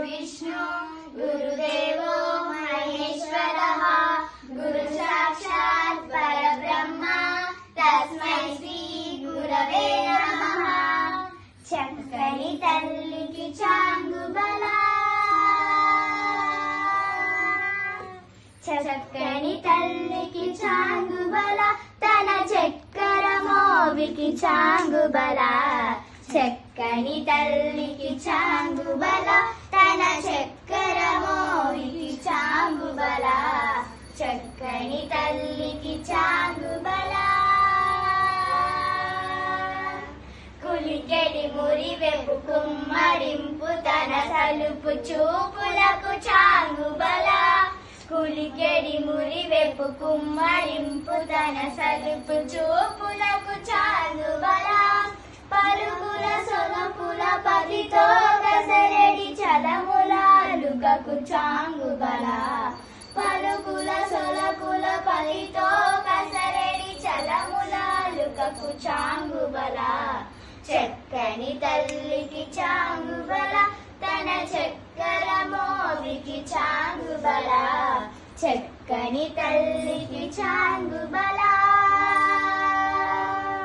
విష్ణు గురుదేవో మహేశ్వరः. గురు సాక్షాత్ పరబ్రహ్మ తస్మై శ్రీ గురవే నమః. చక్కని తల్లికి చాంగుబల. చక్కని తల్లికి చాంగుబల తన చక్కర మోవికి చాంగుబల. చక్కని తల్లికి చాంగుబల తన చక్కర మోవికి చాంగుబల చక్కని తల్లికి చాంగుబల కులికెడి మురి వెపు కుమ్మడింపు తన సలుపు చూపులకు చాంగుబల కులికెడి మురి వెపు కుమ్మడింపు తన సలుపు చూపులకు చాంగుబల సొలకు చాంగు బల పలుకుల సొలకుల పలితో కసరడి చలములాలుకకు చాంగుబల. చక్కని తల్లికి చాంగుబల తన చక్కర మోవికి చాంగుబల. చక్కని తల్లికి చాంగుబల